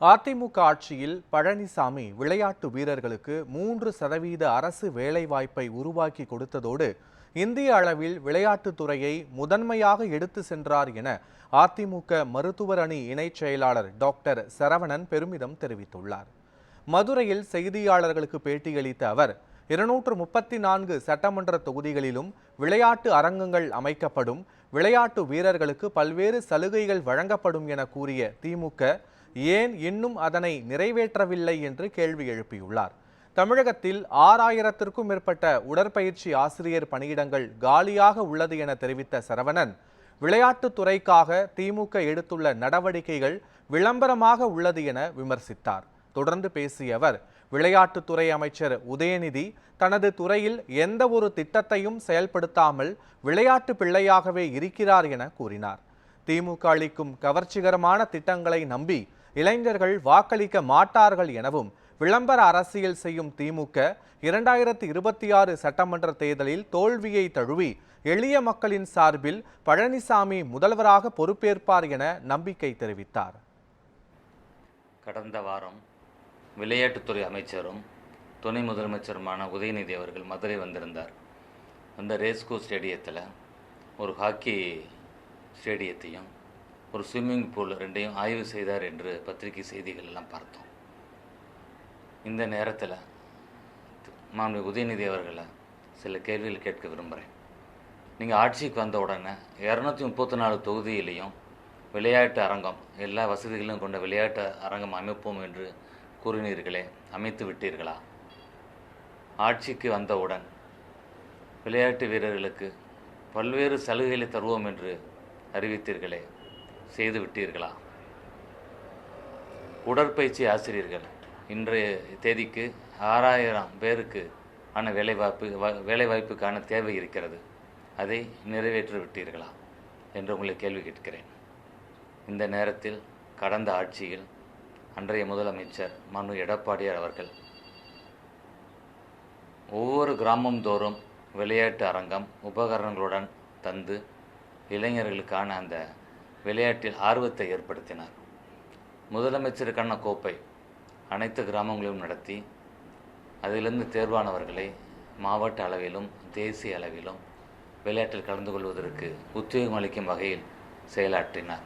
அதிமுக ஆட்சியில் பழனிசாமி விளையாட்டு வீரர்களுக்கு மூன்று சதவீத அரசு வேலைவாய்ப்பை உருவாக்கி கொடுத்ததோடு இந்திய அளவில் விளையாட்டுத் துறையை முதன்மையாக எடுத்து சென்றார் என அதிமுக மருத்துவர் அணி இணைச் செயலாளர் டாக்டர் சரவணன் பெருமிதம் தெரிவித்துள்ளார். மதுரையில் செய்தியாளர்களுக்கு பேட்டியளித்த அவர் இருநூற்று முப்பத்தி நான்கு சட்டமன்ற தொகுதிகளிலும் விளையாட்டு அரங்கங்கள் அமைக்கப்படும் விளையாட்டு வீரர்களுக்கு பல்வேறு சலுகைகள் வழங்கப்படும் என கூறிய திமுக ஏன் இன்னும் அதனை நிறைவேற்றவில்லை என்று கேள்வி எழுப்பியுள்ளார். தமிழகத்தில் ஆறாயிரத்திற்கும் மேற்பட்ட உடற்பயிற்சி ஆசிரியர் பணியிடங்கள் காலியாக உள்ளது என தெரிவித்த சரவணன் விளையாட்டுத் துறைக்காக திமுக எடுத்துள்ள நடவடிக்கைகள் விளம்பரமாக உள்ளது என விமர்சித்தார். தொடர்ந்து பேசிய அவர் விளையாட்டுத்துறை அமைச்சர் உதயநிதி தனது துறையில் எந்த ஒரு திட்டத்தையும் செயல்படுத்தாமல் விளையாட்டு பிள்ளையாகவே இருக்கிறார் என கூறினார். திமுக அளிக்கும் கவர்ச்சிகரமான திட்டங்களை நம்பி இளைஞர்கள் வாக்களிக்க மாட்டார்கள் எனவும் விளம்பர அரசியல் செய்யும் திமுக இரண்டாயிரத்தி இருபத்தி ஆறு சட்டமன்ற தேர்தலில் தோல்வியை தழுவி எளிய மக்களின் சார்பில் பழனிசாமி முதல்வராக பொறுப்பேற்பார் என நம்பிக்கை தெரிவித்தார். கடந்த வாரம் விளையாட்டுத்துறை அமைச்சரும் துணை முதலமைச்சருமான உதயநிதி அவர்கள் மதுரை வந்திருந்தார். அந்த ரேஸ்கோ ஸ்டேடியத்தில் ஒரு ஹாக்கி ஸ்டேடியத்தையும் ஒரு ஸ்விம்மிங் பூல் ரெண்டையும் ஆய்வு செய்தார் என்று பத்திரிகை செய்திகள் எல்லாம் பார்த்தோம். இந்த நேரத்தில் மாண்பு உதயநிதி அவர்களை சில கேள்விகள் கேட்க விரும்புகிறேன் நீங்கள் ஆட்சிக்கு வந்த உடனே இரநூத்தி முப்பத்தி நாலு தொகுதியிலையும் விளையாட்டு அரங்கம் எல்லா வசதிகளும் கொண்ட விளையாட்டு அரங்கம் அமைப்போம் என்று கூறினீர்களே அமைத்து விட்டீர்களா? ஆட்சிக்கு வந்தவுடன் விளையாட்டு வீரர்களுக்கு பல்வேறு சலுகைகளை தருவோம் என்று அறிவித்தீர்களே செய்து விட்டீர்களா? உடற்பயிற்சி ஆசிரியர்கள் இன்றைய தேதிக்கு ஆறாயிரம் பேருக்கு ஆன வேலைவாய்ப்பு வ- வேலைவாய்ப்புக்கான தேவை இருக்கிறது. அதை நிறைவேற்றி விட்டீர்களா? என்று உங்களை கேள்வி கேட்கிறேன். இந்த நேரத்தில் கடந்த ஆட்சியில் அன்றைய முதலமைச்சர் மனு எடப்பாடியார் அவர்கள் ஒவ்வொரு கிராமம் தோறும் விளையாட்டு அரங்கம் உபகரணங்களுடன் தந்து இளைஞர்களுக்கான அந்த விளையாட்டில் ஆர்வத்தை ஏற்படுத்தினார். முதலமைச்சருக்கான கோப்பை அனைத்து கிராமங்களிலும் நடத்தி அதிலிருந்து தேர்வானவர்களை மாவட்ட அளவிலும் தேசிய அளவிலும் விளையாட்டில் கலந்து கொள்வதற்கு உத்வேகம் அளிக்கும் வகையில் செயலாற்றினார்.